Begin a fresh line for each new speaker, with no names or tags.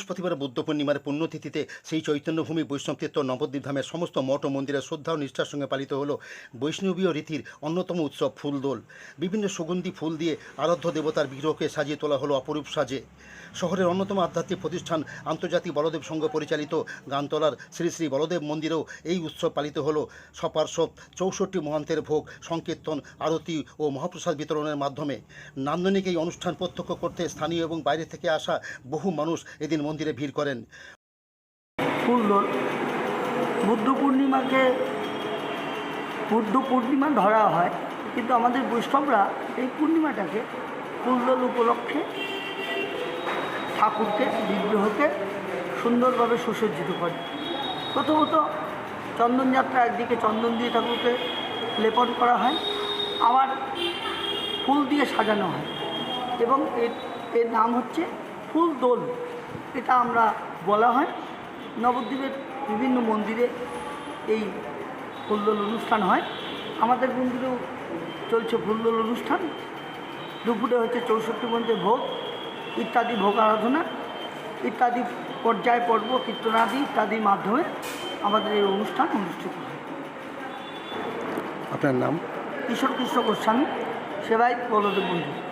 বৃহস্পতিবার বুদ্ধ পূর্ণিমার পুণ্যতিথিতে সেই চৈতন্যভূমি বৈষ্ণবতীর্থ নবদ্বীপ ধামের সমস্ত মঠ ও মন্দিরে শ্রদ্ধা ও নিষ্ঠার সঙ্গে পালিত হলো বৈষ্ণবীয় রীতির অন্যতম উৎসব ফুলদোল। বিভিন্ন সুগন্ধি ফুল দিয়ে আরাধ্য দেবতার বিগ্রহকে সাজিয়ে তোলা হলো অপরূপ সাজে। শহরের অন্যতম আধ্যাত্মিক প্রতিষ্ঠান আন্তর্জাতিক বলদেব সংঘ পরিচালিত গানতলার শ্রী শ্রী বলদেব মন্দিরেও এই উৎসব পালিত হলো। সপার্শ্বব চৌষট্টি মহান্তের ভোগ, সংকীর্তন, আরতি ও মহাপ্রসাদ বিতরণের মাধ্যমে। নান্দনিক এই অনুষ্ঠান প্রত্যক্ষ করতে স্থানীয় এবং বাইরে থেকে আসা বহু মানুষ এদিন মন্দিরে ভিড় করেন।
বুদ্ধ পূর্ণিমাকে, বুদ্ধ পূর্ণিমা ধরা হয়, কিন্তু আমাদের বৈষ্ণবরা এই পূর্ণিমাটাকে ফুলদোল উপলক্ষে ঠাকুরকে, বিগ্রহকে সুন্দরভাবে সুসজ্জিত করে। প্রথমত চন্দনযাত্রা একদিকে চন্দন দিয়ে ঠাকুরকে লেপন করা হয়, আবার ফুল দিয়ে সাজানো হয় এবং এর এর নাম হচ্ছে ফুল দোল এটা আমরা বলা হয় নবদ্বীপের বিভিন্ন মন্দিরে এই ফুলদোল অনুষ্ঠান হয়। আমাদের মন্দিরেও চলছে ফুলদোল অনুষ্ঠান। দুপুরে হচ্ছে চৌষট্টি মন্দির ভোগ ইত্যাদি ভোগ আরাধনা ইত্যাদি পর্যায় পর্ব কীর্তনাদি ইত্যাদির মাধ্যমে আমাদের এই অনুষ্ঠান অনুষ্ঠিত হয়।
আপনার নাম?
কিশোর কৃষ্ণ গোস্বামী সেবায়ত বলদেব মন্দির